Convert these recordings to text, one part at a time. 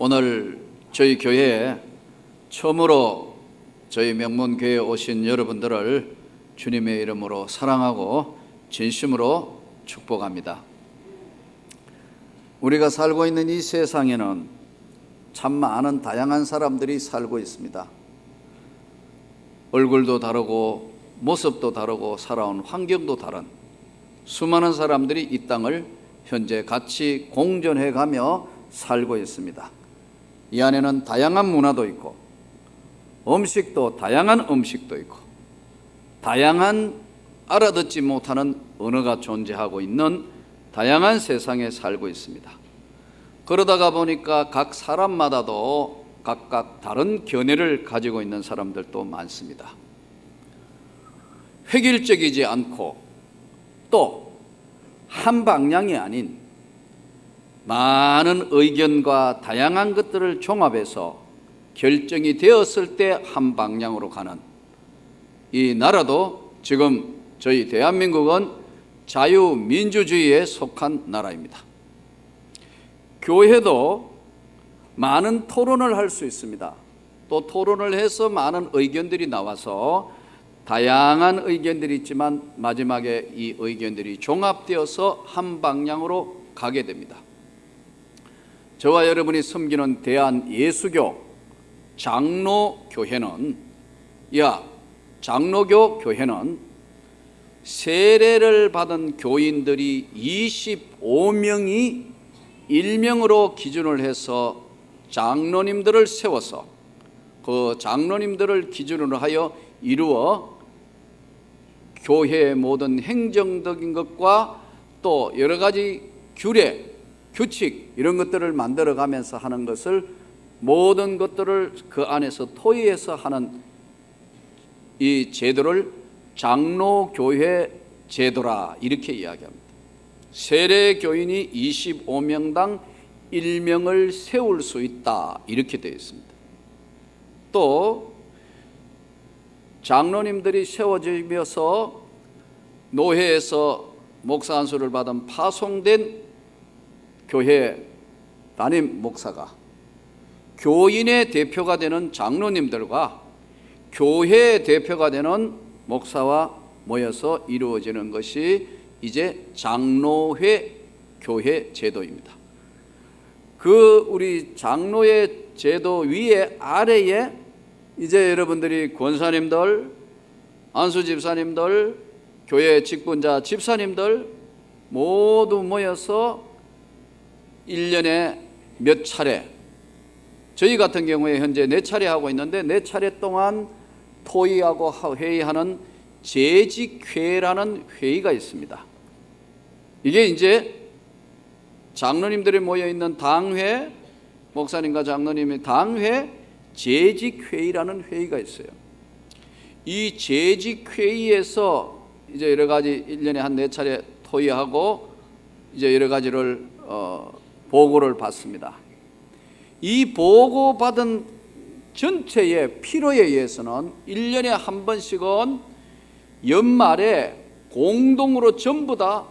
오늘 저희 교회에 처음으로 저희 명문교회에 오신 여러분들을 주님의 이름으로 사랑하고 진심으로 축복합니다. 우리가 살고 있는 이 세상에는 참 많은 다양한 사람들이 살고 있습니다. 얼굴도 다르고 모습도 다르고 살아온 환경도 다른 수많은 사람들이 이 땅을 현재 같이 공존해 가며 살고 있습니다. 이 안에는 다양한 문화도 있고 음식도 다양한 음식도 있고 다양한 알아듣지 못하는 언어가 존재하고 있는 다양한 세상에 살고 있습니다. 그러다가 보니까 각 사람마다도 각각 다른 견해를 가지고 있는 사람들도 많습니다. 획일적이지 않고 또 한 방향이 아닌 많은 의견과 다양한 것들을 종합해서 결정이 되었을 때 한 방향으로 가는 이 나라도 지금 저희 대한민국은 자유민주주의에 속한 나라입니다. 교회도 많은 토론을 할 수 있습니다. 또 토론을 해서 많은 의견들이 나와서 다양한 의견들이 있지만 마지막에 이 의견들이 종합되어서 한 방향으로 가게 됩니다. 저와 여러분이 섬기는 대한 예수교 장로 교회는 야 장로교 교회는 세례를 받은 교인들이 25명이 일명으로 기준을 해서 장로님들을 세워서 그 장로님들을 기준으로 하여 이루어 교회의 모든 행정적인 것과 또 여러 가지 규례, 규칙 이런 것들을 만들어 가면서 하는 것을 모든 것들을 그 안에서 토의해서 하는 이 제도를 장로교회 제도라 이렇게 이야기합니다. 세례 교인이 25명당 1명을 세울 수 있다 이렇게 되어 있습니다. 또 장로님들이 세워지면서 노회에서 목사 안수를 받은 파송된 교회 담임 목사가 교인의 대표가 되는 장로님들과 교회의 대표가 되는 목사와 모여서 이루어지는 것이 이제 장로회 교회 제도입니다. 그 우리 장로의 제도 위에 아래에 이제 여러분들이 권사님들, 안수 집사님들, 교회 직분자 집사님들 모두 모여서 1년에 몇 차례 저희 같은 경우에 현재 네 차례 하고 있는데 네 차례 동안 토의하고 회의하는 재직회라는 회의가 있습니다. 이게 이제 장로님들이 모여 있는 당회, 목사님과 장로님의 당회 재직회의라는 회의가 있어요. 이 재직회의에서 이제 여러 가지 1년에 한 네 차례 토의하고 이제 여러 가지를 어, 보고를 받습니다. 이 보고 받은 전체의 필요에 의해서는 1년에 한 번씩은 연말에 공동으로 전부 다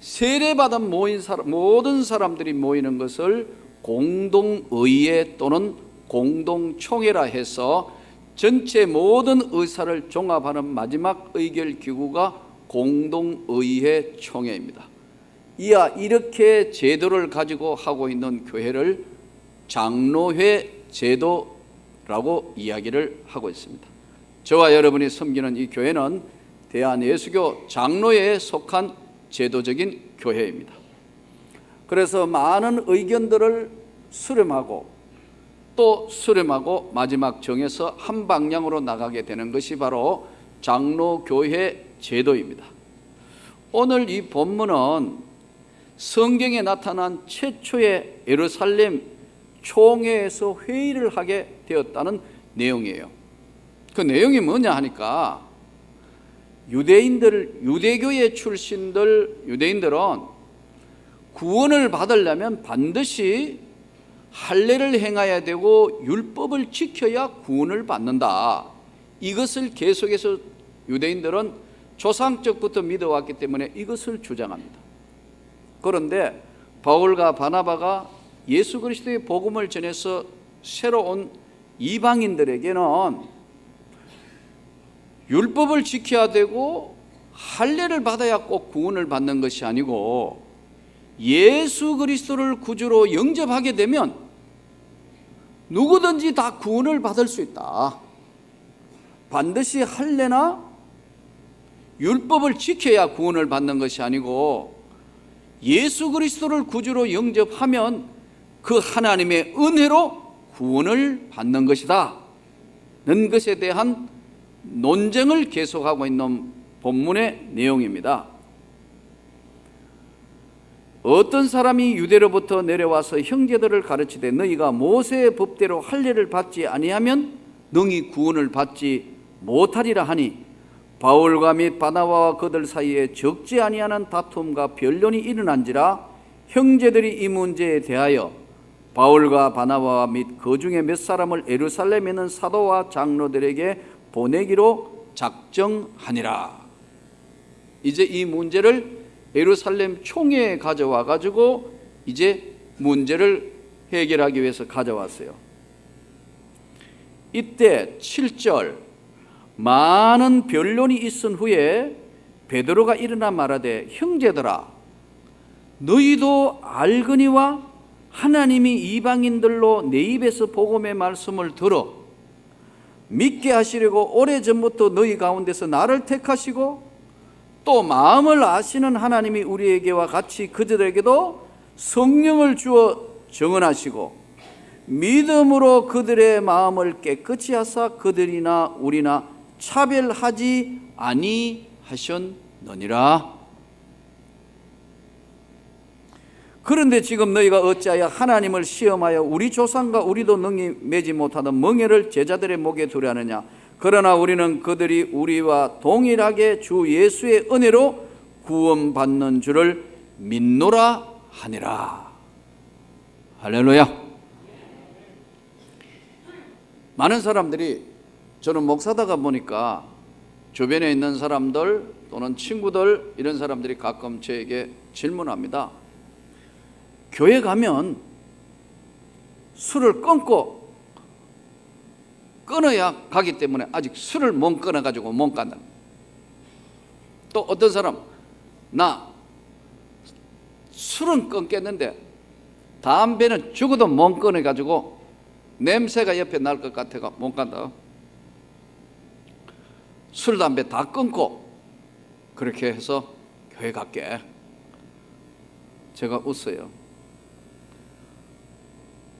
세례받은 모인 사람, 모든 사람들이 모이는 것을 공동의회 또는 공동총회라 해서 전체 모든 의사를 종합하는 마지막 의결 기구가 공동의회 총회입니다. 이야 이렇게 제도를 가지고 하고 있는 교회를 장로회 제도라고 이야기를 하고 있습니다. 저와 여러분이 섬기는 이 교회는 대한예수교 장로회에 속한 제도적인 교회입니다. 그래서 많은 의견들을 수렴하고 또 수렴하고 마지막 정해서 한 방향으로 나가게 되는 것이 바로 장로교회 제도입니다. 오늘 이 본문은 성경에 나타난 최초의 예루살렘 총회에서 회의를 하게 되었다는 내용이에요. 그 내용이 뭐냐 하니까 유대인들 유대교의 출신들 유대인들은 구원을 받으려면 반드시 할례를 행해야 되고 율법을 지켜야 구원을 받는다. 이것을 계속해서 유대인들은 조상적부터 믿어왔기 때문에 이것을 주장합니다. 그런데 바울과 바나바가 예수 그리스도의 복음을 전해서 새로운 이방인들에게는 율법을 지켜야 되고 할례를 받아야 꼭 구원을 받는 것이 아니고 예수 그리스도를 구주로 영접하게 되면 누구든지 다 구원을 받을 수 있다. 반드시 할례나 율법을 지켜야 구원을 받는 것이 아니고 예수 그리스도를 구주로 영접하면 그 하나님의 은혜로 구원을 받는 것이다. 는 것에 대한 논쟁을 계속하고 있는 본문의 내용입니다. 어떤 사람이 유대로부터 내려와서 형제들을 가르치되 너희가 모세의 법대로 할례를 받지 아니하면 능히 구원을 받지 못하리라 하니 바울과 및 바나바와 그들 사이에 적지 아니하는 다툼과 변론이 일어난지라 형제들이 이 문제에 대하여 바울과 바나바와 및 그 중에 몇 사람을 에루살렘에 있는 사도와 장로들에게 보내기로 작정하니라. 이제 이 문제를 예루살렘 총회에 가져와 가지고 이제 문제를 해결하기 위해서 가져왔어요. 이때 7절 많은 변론이 있은 후에 베드로가 일어나 말하되 형제들아 너희도 알거니와 하나님이 이방인들로 내 입에서 복음의 말씀을 들어 믿게 하시려고 오래전부터 너희 가운데서 나를 택하시고 또 마음을 아시는 하나님이 우리에게와 같이 그들에게도 성령을 주어 정언하시고 믿음으로 그들의 마음을 깨끗이 하사 그들이나 우리나 차별하지 아니하셨느니라. 그런데 지금 너희가 어찌하여 하나님을 시험하여 우리 조상과 우리도 능히 매지 못하던 멍에를 제자들의 목에 두려 하느냐? 그러나 우리는 그들이 우리와 동일하게 주 예수의 은혜로 구원받는 줄을 믿노라 하니라. 할렐루야. 많은 사람들이 저는 목사다가 보니까 주변에 있는 사람들 또는 친구들 이런 사람들이 가끔 저에게 질문합니다 교회 가면 술을 끊고 끊어야 가기 때문에 아직 술을 못 끊어 가지고 못 간다. 또 어떤 사람 나 술은 끊겠는데 담배는 죽어도 못 끊어 가지고 냄새가 옆에 날 것 같아가 못 간다. 술 담배 다 끊고 그렇게 해서 교회 갈게. 제가 웃어요.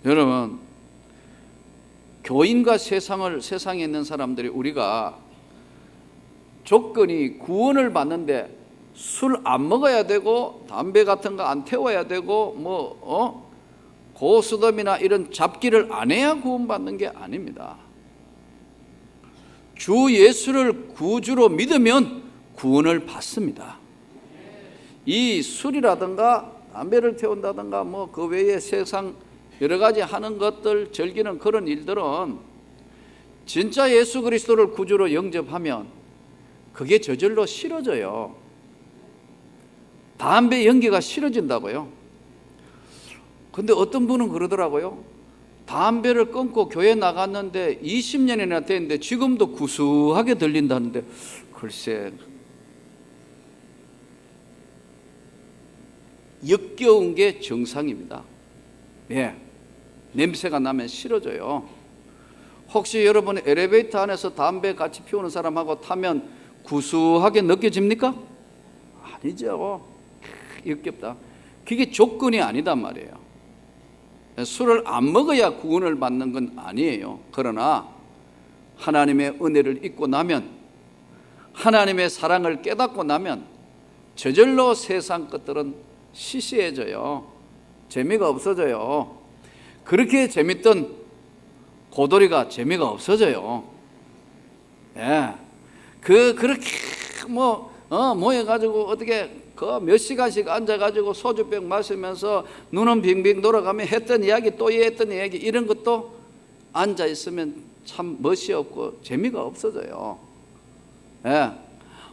여러분 교인과 세상을 세상에 있는 사람들이 우리가 조건이 구원을 받는데 술 안 먹어야 되고 담배 같은 거 안 태워야 되고 뭐 어? 고수덤이나 이런 잡기를 안 해야 구원받는 게 아닙니다. 주 예수를 구주로 믿으면 구원을 받습니다. 이 술이라든가 담배를 태운다든가 뭐 그 외에 세상 여러 가지 하는 것들 즐기는 그런 일들은 진짜 예수 그리스도를 구주로 영접하면 그게 저절로 싫어져요. 담배 연기가 싫어진다고요. 근데 어떤 분은 그러더라고요. 담배를 끊고 교회 나갔는데 20년이나 됐는데 지금도 구수하게 들린다는데 글쎄 역겨운 게 정상입니다. 예. 냄새가 나면 싫어져요. 혹시 여러분 엘리베이터 안에서 담배 같이 피우는 사람하고 타면 구수하게 느껴집니까? 아니죠. 역겹다. 그게 조건이 아니단 말이에요. 술을 안 먹어야 구원을 받는 건 아니에요. 그러나 하나님의 은혜를 잊고 나면 하나님의 사랑을 깨닫고 나면 저절로 세상 것들은 시시해져요. 재미가 없어져요. 그렇게 재밌던 고돌이가 재미가 없어져요. 예. 그, 그렇게 뭐, 어, 모여가지고 어떻게 그 몇 시간씩 앉아가지고 소주병 마시면서 눈은 빙빙 돌아가며 했던 이야기 또 했던 이야기 이런 것도 앉아 있으면 참 멋이 없고 재미가 없어져요. 예.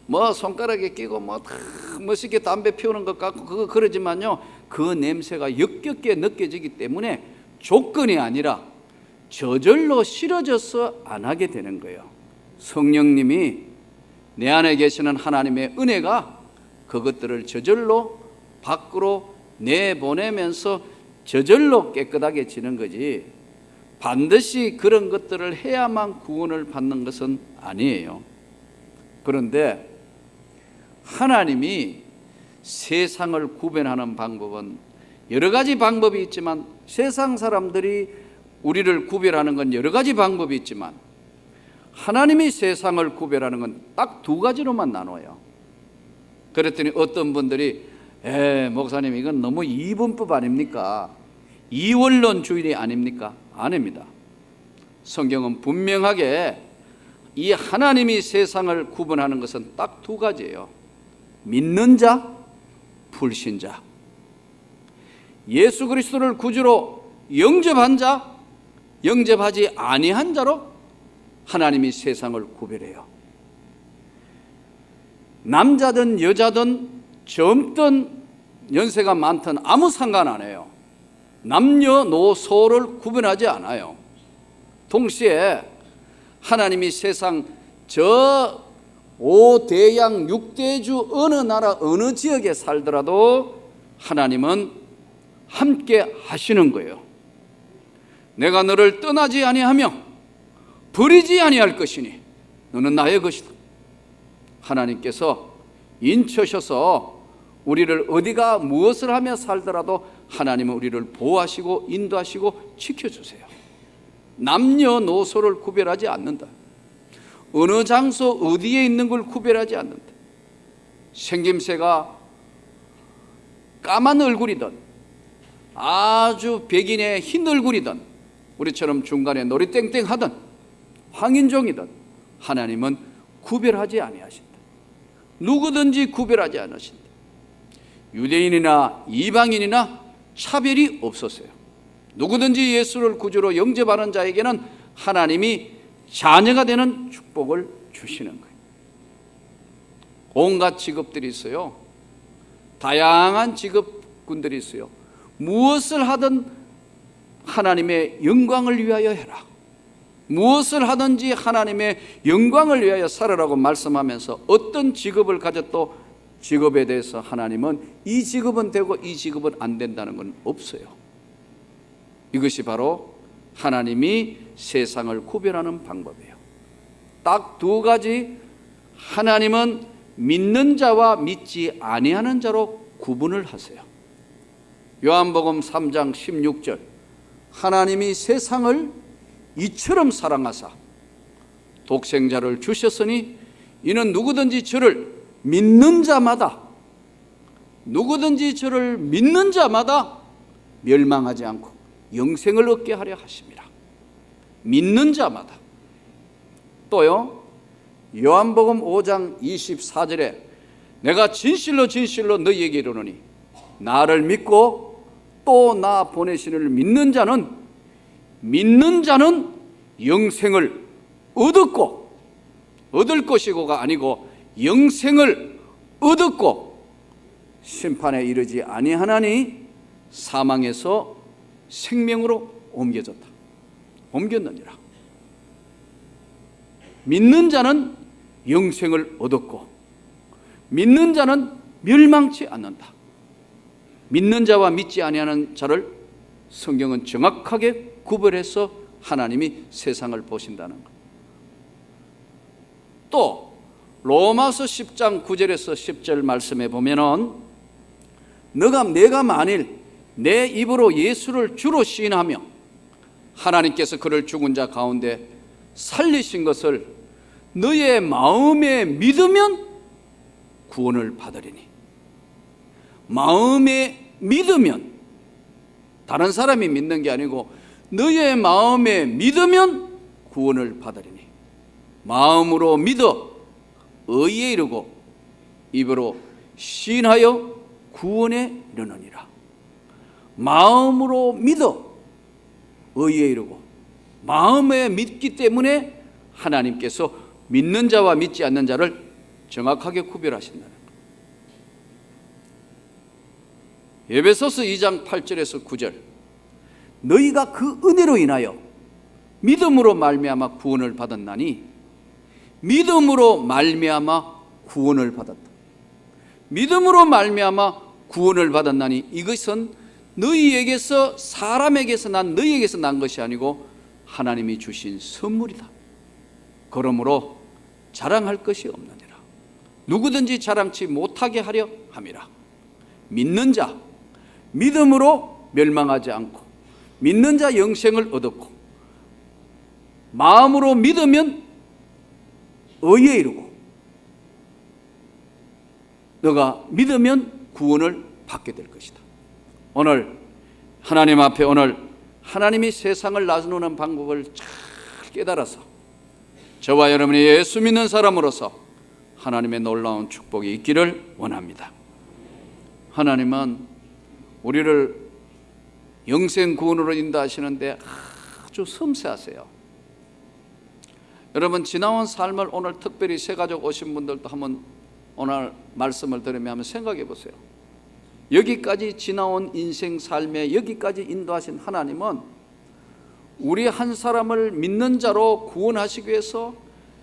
뭐 손가락에 끼고 뭐 멋있게 담배 피우는 것 같고 그거 그러지만요 그 냄새가 역겹게 느껴지기 때문에 조건이 아니라 저절로 싫어져서 안 하게 되는 거예요. 성령님이 내 안에 계시는 하나님의 은혜가 그것들을 저절로 밖으로 내보내면서 저절로 깨끗하게 지는 거지 반드시 그런 것들을 해야만 구원을 받는 것은 아니에요. 그런데 하나님이 세상을 구별하는 방법은 여러 가지 방법이 있지만 세상 사람들이 우리를 구별하는 건 여러 가지 방법이 있지만 하나님이 세상을 구별하는 건 딱 두 가지로만 나눠요. 그랬더니 어떤 분들이 에 목사님 이건 너무 이분법 아닙니까? 이원론 주의 아닙니까? 아닙니다. 성경은 분명하게 이 하나님이 세상을 구분하는 것은 딱 두 가지예요. 믿는 자, 불신자. 예수 그리스도를 구주로 영접한 자, 영접하지 아니한 자로 하나님이 세상을 구별해요. 남자든 여자든 젊든 연세가 많든 아무 상관 안 해요. 남녀노소를 구분하지 않아요. 동시에 하나님이 세상 저 5대양 6대주 어느 나라 어느 지역에 살더라도 하나님은 함께 하시는 거예요. 내가 너를 떠나지 아니하며 버리지 아니할 것이니 너는 나의 것이다. 하나님께서 인쳐셔서 우리를 어디가 무엇을 하며 살더라도 하나님은 우리를 보호하시고 인도하시고 지켜주세요. 남녀노소를 구별하지 않는다. 어느 장소 어디에 있는 걸 구별하지 않는다. 생김새가 까만 얼굴이든 아주 백인의 흰 얼굴이든 우리처럼 중간에 노리땡땡 하든 황인종이든 하나님은 구별하지 아니하신다. 누구든지 구별하지 않으신다. 유대인이나 이방인이나 차별이 없었어요. 누구든지 예수를 구주로 영접하는 자에게는 하나님이 자녀가 되는 축복을 주시는 거예요. 온갖 직업들이 있어요. 다양한 직업군들이 있어요. 무엇을 하든 하나님의 영광을 위하여 해라. 무엇을 하든지 하나님의 영광을 위하여 살아라고 말씀하면서 어떤 직업을 가졌도 직업에 대해서 하나님은 이 직업은 되고 이 직업은 안 된다는 건 없어요. 이것이 바로 하나님이 세상을 구별하는 방법이에요. 딱 두 가지 하나님은 믿는 자와 믿지 아니하는 자로 구분을 하세요. 요한복음 3장 16절 하나님이 세상을 이처럼 사랑하사 독생자를 주셨으니 이는 누구든지 저를 믿는 자마다 누구든지 저를 믿는 자마다 멸망하지 않고 영생을 얻게 하려 하십니다. 믿는 자마다 또요 요한복음 5장 24절에 내가 진실로 진실로 너희에게 이르노니 나를 믿고 또 나 보내시는 믿는 자는 믿는 자는 영생을 얻었고 얻을 것이고가 아니고 영생을 얻었고 심판에 이르지 아니하나니 사망에서 생명으로 옮겨졌다. 옮겼느니라. 믿는 자는 영생을 얻었고 믿는 자는 멸망치 않는다. 믿는 자와 믿지 아니하는 자를 성경은 정확하게 구별해서 하나님이 세상을 보신다는 것. 또 로마서 10장 9절에서 10절 말씀에 보면은 너가 내가 만일 내 입으로 예수를 주로 시인하며 하나님께서 그를 죽은 자 가운데 살리신 것을 너의 마음에 믿으면 구원을 받으리니 마음에 믿으면 다른 사람이 믿는 게 아니고 너의 마음에 믿으면 구원을 받으리니 마음으로 믿어 의에 이르고 입으로 신하여 구원에 이르느니라 마음으로 믿어 의에 이르고 마음에 믿기 때문에 하나님께서 믿는 자와 믿지 않는 자를 정확하게 구별하신다는 것. 에베소서 2장 8절에서 9절 너희가 그 은혜로 인하여 믿음으로 말미암아 구원을 받았나니 믿음으로 말미암아 구원을 받았다. 믿음으로 말미암아 구원을 받았나니 이것은 너희에게서 사람에게서 난 너희에게서 난 것이 아니고 하나님이 주신 선물이다. 그러므로 자랑할 것이 없느니라. 누구든지 자랑치 못하게 하려 함이라. 믿는 자 믿음으로 멸망하지 않고 믿는 자 영생을 얻었고 마음으로 믿으면 의에 이르고 너가 믿으면 구원을 받게 될 것이다. 오늘 하나님 앞에 오늘 하나님이 세상을 나누는 방법을 잘 깨달아서 저와 여러분이 예수 믿는 사람으로서 하나님의 놀라운 축복이 있기를 원합니다. 하나님은 우리를 영생 구원으로 인도하시는데 아주 섬세하세요. 여러분 지나온 삶을 오늘 특별히 새 가족 오신 분들도 한번 오늘 말씀을 들으면 한번 생각해 보세요. 여기까지 지나온 인생 삶에 여기까지 인도하신 하나님은 우리 한 사람을 믿는 자로 구원하시기 위해서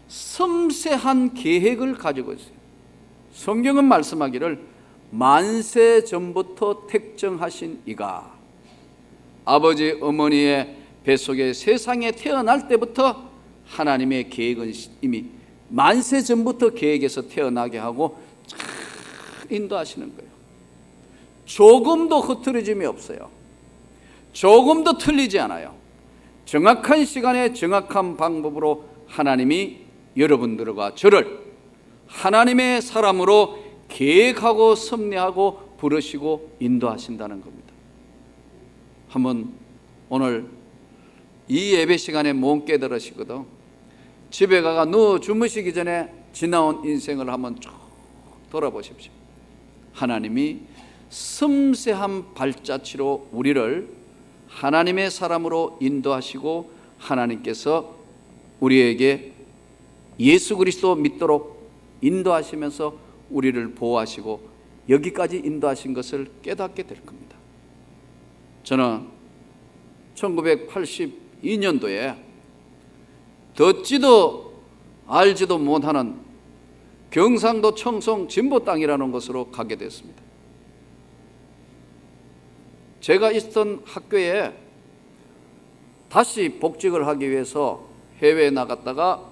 섬세한 계획을 가지고 있어요. 성경은 말씀하기를 만세 전부터 택정하신 이가 아버지 어머니의 뱃속에 세상에 태어날 때부터 하나님의 계획은 이미 만세 전부터 계획에서 태어나게 하고 잘 인도하시는 거예요. 조금도 흐트러짐이 없어요. 조금도 틀리지 않아요. 정확한 시간에 정확한 방법으로 하나님이 여러분들과 저를 하나님의 사람으로 계획하고 섭리하고 부르시고 인도하신다는 겁니다. 한번 오늘 이 예배 시간에 몸 깨달으시거든. 집에 가가 누워 주무시기 전에 지나온 인생을 한번 쭉 돌아보십시오. 하나님이 섬세한 발자취로 우리를 하나님의 사람으로 인도하시고 하나님께서 우리에게 예수 그리스도 믿도록 인도하시면서 우리를 보호하시고 여기까지 인도하신 것을 깨닫게 될 겁니다. 저는 1982년도에 듣지도 알지도 못하는 경상도 청송 진보 땅이라는 곳으로 가게 됐습니다. 제가 있던 학교에 다시 복직을 하기 위해서 해외에 나갔다가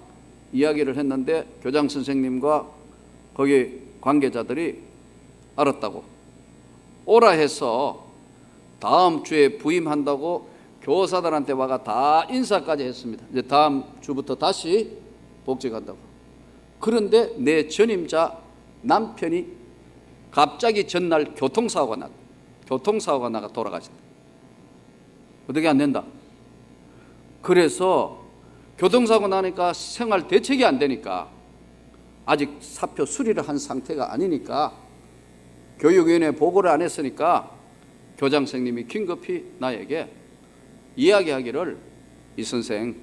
이야기를 했는데 교장 선생님과 거기 관계자들이 알았다고 오라 해서 다음 주에 부임한다고 교사들한테 와가 다 인사까지 했습니다. 이제 다음 주부터 다시 복직한다고. 그런데 내 전임자 남편이 갑자기 전날 교통사고가 나, 교통사고가 나가 돌아가셨다. 어떻게 안 된다. 그래서 교통사고 나니까 생활 대책이 안 되니까 아직 사표 수리를 한 상태가 아니니까 교육위원회 보고를 안 했으니까 교장 선생님이 긴급히 나에게 이야기하기를 이 선생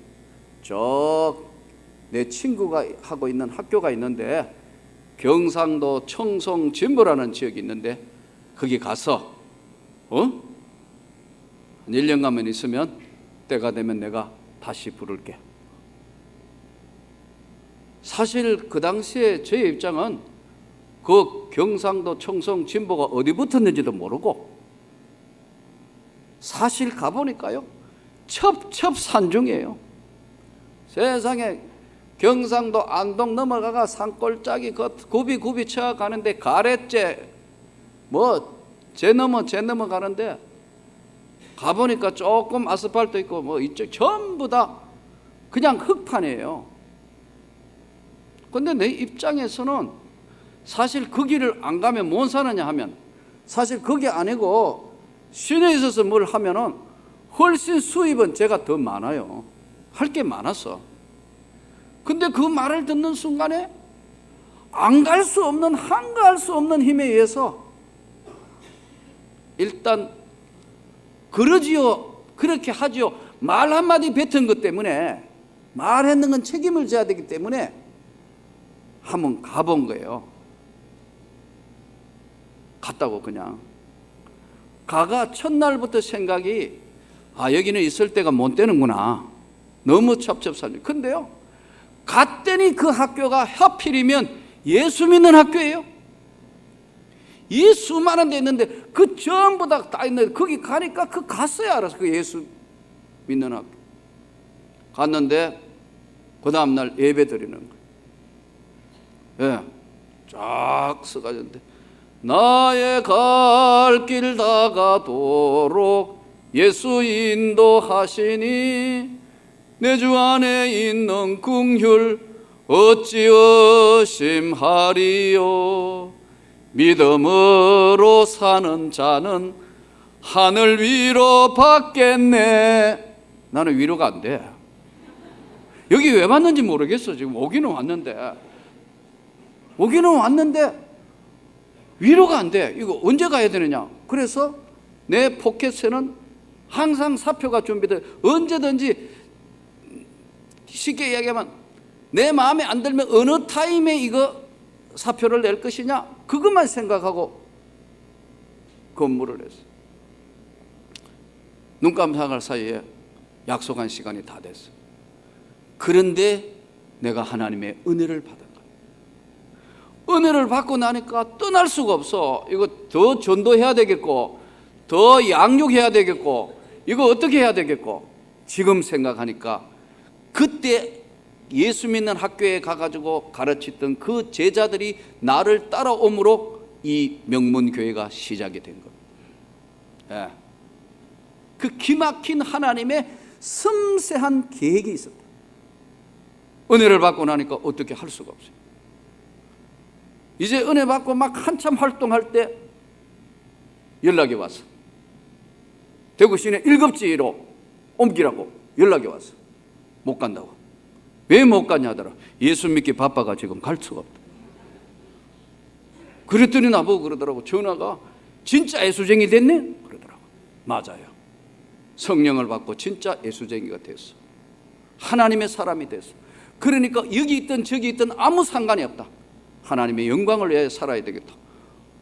저 내 친구가 하고 있는 학교가 있는데 경상도 청송 진보라는 지역이 있는데 거기 가서 어? 한 1년간만 있으면 때가 되면 내가 다시 부를게. 사실 그 당시에 제 입장은 그 경상도 청송 진보가 어디 붙었는지도 모르고 사실 가보니까요 첩첩산중이에요. 세상에 경상도 안동 넘어가가 산골짜기 그 굽이 굽이 쳐 가는데 가래째 뭐제 넘어 제 넘어 가는데 가보니까 조금 아스팔트 있고 뭐 이쪽 전부 다 그냥 흙판이에요. 근데 내 입장에서는 사실 그 길을 안 가면 못 사느냐 하면 사실 그게 아니고 시내에 있어서 뭘 하면은 훨씬 수입은 제가 더 많아요. 할 게 많았어. 근데 그 말을 듣는 순간에 안 갈 수 없는 한가할 수 없는 힘에 의해서 일단 그러지요. 그렇게 하지요. 말 한마디 뱉은 것 때문에 말했는 건 책임을 져야 되기 때문에 한번 가본 거예요. 갔다고 그냥. 가가 첫날부터 생각이 아 여기는 있을 때가 못 되는구나. 너무 첩첩산중. 근데요. 갔더니 그 학교가 하필이면 예수 믿는 학교예요. 이 수많은 데 있는데 그 전부 다 다 있는데 거기 가니까 그 갔어요 알아서 그 예수 믿는 학교 갔는데 그 다음 날 예배 드리는 거예요. 예, 쫙 써가지는데 나의 갈 길 다가도록 예수 인도하시니 내 주 안에 있는 궁휼 어찌 의심하리요 믿음으로 사는 자는 하늘 위로 받겠네 나는 위로가 안 돼. 여기 왜 왔는지 모르겠어. 지금 오기는 왔는데. 오기는 왔는데 위로가 안 돼. 이거 언제 가야 되느냐? 그래서 내 포켓에는 항상 사표가 준비돼. 언제든지 쉽게 이야기하면 내 마음에 안 들면 어느 타임에 이거 사표를 낼 것이냐? 그것만 생각하고 건물을 했어. 눈 깜짝할 사이에 약속한 시간이 다 됐어. 그런데 내가 하나님의 은혜를 거야. 은혜를 받고 나니까 떠날 수가 없어. 이거 더 전도해야 되겠고, 더 양육해야 되겠고, 이거 어떻게 해야 되겠고. 지금 생각하니까 그때 예수 믿는 학교에 가가지고 가르치던 그 제자들이 나를 따라오므로 이 명문교회가 시작이 된 겁니다. 예. 그 기막힌 하나님의 섬세한 계획이 있었다. 은혜를 받고 나니까 어떻게 할 수가 없어요. 이제 은혜 받고 막 한참 활동할 때 연락이 왔어. 대구시내 1급지로 옮기라고 연락이 왔어. 못 간다고. 왜 못 가냐 하더라. 예수 믿기 바빠가 지금 갈 수가 없다. 그랬더니 나보고 그러더라고. 전화가 진짜 예수쟁이 됐네? 그러더라고. 맞아요. 성령을 받고 진짜 예수쟁이가 됐어. 하나님의 사람이 됐어. 그러니까 여기 있든 저기 있든 아무 상관이 없다. 하나님의 영광을 위해 살아야 되겠다.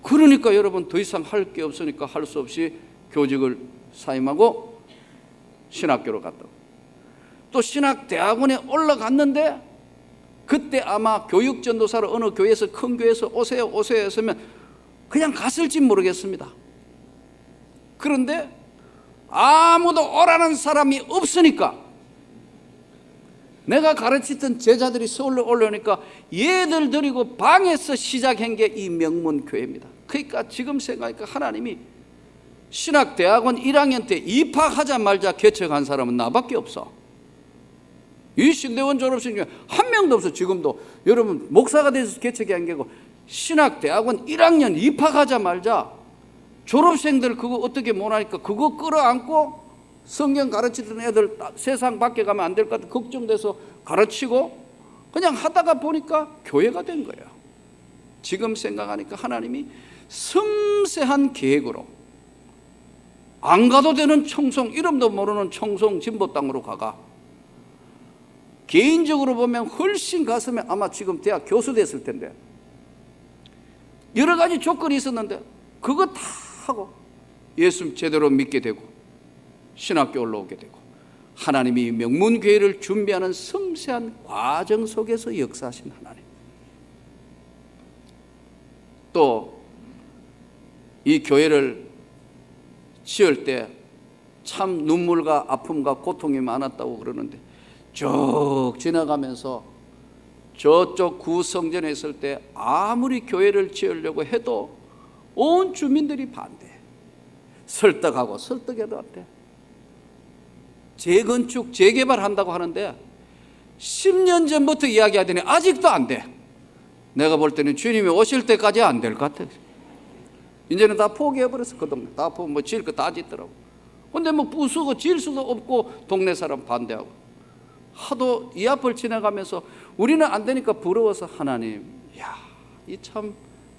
그러니까 여러분 더 이상 할 게 없으니까 할 수 없이 교직을 사임하고 신학교로 갔다. 또 신학대학원에 올라갔는데 그때 아마 교육전도사로 어느 교회에서 큰 교회에서 오세요 오세요 했으면 그냥 갔을지 모르겠습니다. 그런데 아무도 오라는 사람이 없으니까 내가 가르치던 제자들이 서울로 올라오니까 얘들 데리고 방에서 시작한 게 이 명문 교회입니다. 그러니까 지금 생각하니까 하나님이 신학대학원 1학년 때 입학하자마자 개척한 사람은 나밖에 없어. 이 신대원 졸업생 중에 한 명도 없어 지금도 여러분 목사가 돼서 개척이 한 게고 신학대학원 1학년 입학하자마자 졸업생들 그거 어떻게 못하니까 그거 끌어안고 성경 가르치던 애들 세상 밖에 가면 안 될 것 같아. 걱정돼서 가르치고 그냥 하다가 보니까 교회가 된 거예요. 지금 생각하니까 하나님이 섬세한 계획으로 안 가도 되는 청송 이름도 모르는 청송 진보 땅으로 가가. 개인적으로 보면 훨씬 갔으면 아마 지금 대학 교수 됐을 텐데. 여러 가지 조건이 있었는데 그거 다 하고 예수 제대로 믿게 되고 신학교 올라오게 되고 하나님이 명문교회를 준비하는 섬세한 과정 속에서 역사하신 하나님 또 이 교회를 지을 때 참 눈물과 아픔과 고통이 많았다고 그러는데 쭉 지나가면서 저쪽 구성전에 있을 때 아무리 교회를 지으려고 해도 온 주민들이 반대. 설득하고 설득해도 안 돼. 재건축, 재개발한다고 하는데 10년 전부터 이야기하더니 아직도 안 돼. 내가 볼 때는 주님이 오실 때까지 안 될 것 같아. 이제는 다 포기해버렸어, 그 동네. 다 포기, 뭐 지을 거 다 짓더라고. 근데 뭐 부수고 지을 수도 없고 동네 사람 반대하고. 하도 이 앞을 지나가면서 우리는 안 되니까 부러워서 하나님, 야, 이 참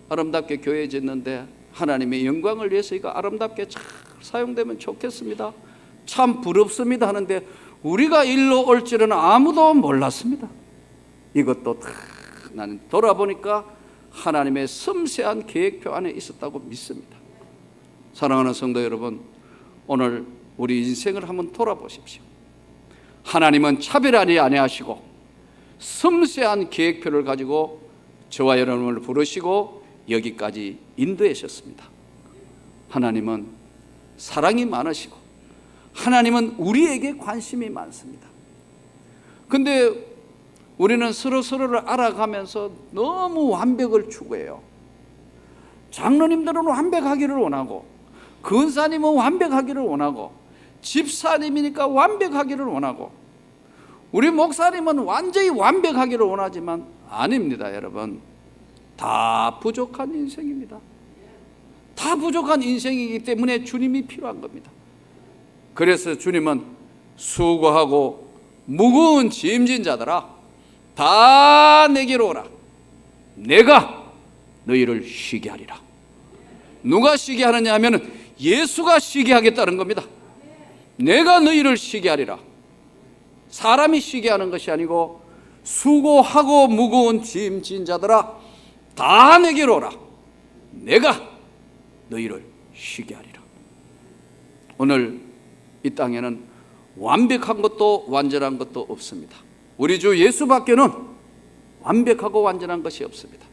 아름답게 교회 짓는데 하나님의 영광을 위해서 이거 아름답게 잘 사용되면 좋겠습니다. 참 부럽습니다 하는데 우리가 일로 올 줄은 아무도 몰랐습니다. 이것도 다 나는 돌아보니까 하나님의 섬세한 계획표 안에 있었다고 믿습니다. 사랑하는 성도 여러분, 오늘 우리 인생을 한번 돌아보십시오. 하나님은 차별하지 아니하시고 섬세한 계획표를 가지고 저와 여러분을 부르시고 여기까지 인도하셨습니다. 하나님은 사랑이 많으시고 하나님은 우리에게 관심이 많습니다. 근데 우리는 서로 서로를 알아가면서 너무 완벽을 추구해요. 장로님들은 완벽하기를 원하고 근사님은 완벽하기를 원하고 집사님이니까 완벽하기를 원하고 우리 목사님은 완전히 완벽하기를 원하지만 아닙니다, 여러분. 다 부족한 인생입니다. 다 부족한 인생이기 때문에 주님이 필요한 겁니다. 그래서 주님은 수고하고 무거운 짐진 자들아 다 내게로 오라. 내가 너희를 쉬게 하리라. 누가 쉬게 하느냐 하면 예수가 쉬게 하겠다는 겁니다. 내가 너희를 쉬게 하리라. 사람이 쉬게 하는 것이 아니고 수고하고 무거운 짐진 자들아 다 내게로 오라. 내가 너희를 쉬게 하리라. 오늘 이 땅에는 완벽한 것도 완전한 것도 없습니다. 우리 주 예수밖에는 완벽하고 완전한 것이 없습니다.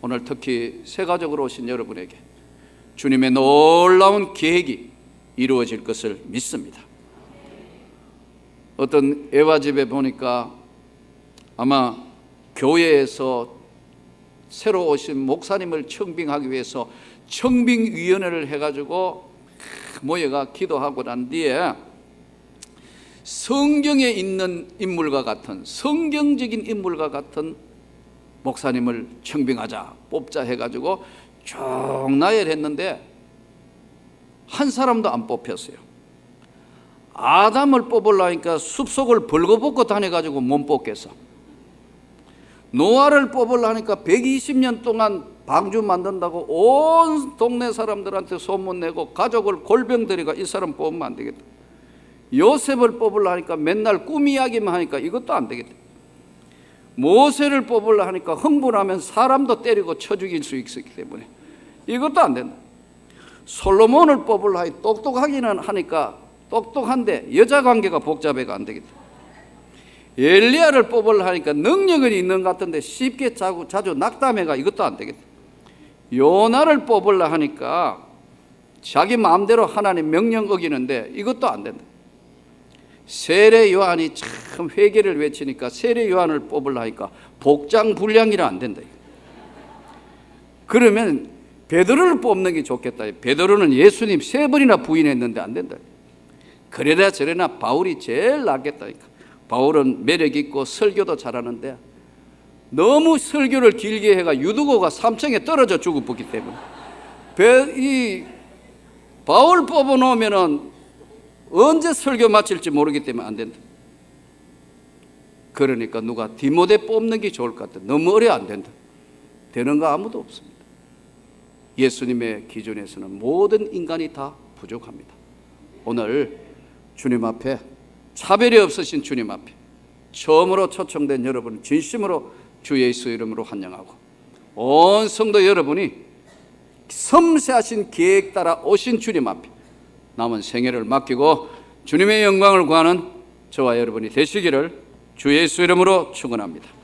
오늘 특히 세가족으로 오신 여러분에게 주님의 놀라운 계획이 이루어질 것을 믿습니다. 어떤 애와집에 보니까 아마 교회에서 새로 오신 목사님을 청빙하기 위해서 청빙위원회를 해가지고 모여가 기도하고 난 뒤에 성경에 있는 인물과 같은 성경적인 인물과 같은 목사님을 청빙하자 뽑자 해가지고 쭉 나열했는데 한 사람도 안 뽑혔어요. 아담을 뽑으려니까 숲속을 벌거벗고 다녀가지고 못 뽑겠어. 노아를 뽑으려니까 120년 동안 방주 만든다고 온 동네 사람들한테 소문내고 가족을 골병 들이가 이 사람 뽑으면 안 되겠다. 요셉을 뽑으려니까 맨날 꿈 이야기만 하니까 이것도 안 되겠다. 모세를 뽑으려 하니까 흥분하면 사람도 때리고 쳐 죽일 수 있기 때문에 이것도 안 된다. 솔로몬을 뽑으려 하니 똑똑하기는 하니까 똑똑한데 여자 관계가 복잡해가 안 되겠다. 엘리야를 뽑으려 하니까 능력은 있는 것 같은데 쉽게 자주 낙담해가 이것도 안 되겠다. 요나를 뽑으려 하니까 자기 마음대로 하나님 명령 어기는데 이것도 안 된다. 세례 요한이 참 회개를 외치니까 세례 요한을 뽑으려 하니까 복장 불량이라 안 된다. 그러면 베드로를 뽑는 게 좋겠다. 베드로는 예수님 세 번이나 부인했는데 안 된다. 그래라 저래나 바울이 제일 낫겠다니까. 바울은 매력 있고 설교도 잘하는데 너무 설교를 길게 해가 유두고가 삼층에 떨어져 죽었기 때문에 배- 이 바울 뽑아 놓으면은 언제 설교 마칠지 모르기 때문에 안 된다. 그러니까 누가 디모데 뽑는 게 좋을 것 같아. 너무 어려 안 된다. 되는 거 아무도 없습니다. 예수님의 기준에서는 모든 인간이 다 부족합니다. 오늘 주님 앞에 차별이 없으신 주님 앞에 처음으로 초청된 여러분 진심으로 주 예수 이름으로 환영하고 온 성도 여러분이 섬세하신 계획 따라 오신 주님 앞에 남은 생애를 맡기고 주님의 영광을 구하는 저와 여러분이 되시기를 주 예수 이름으로 축원합니다.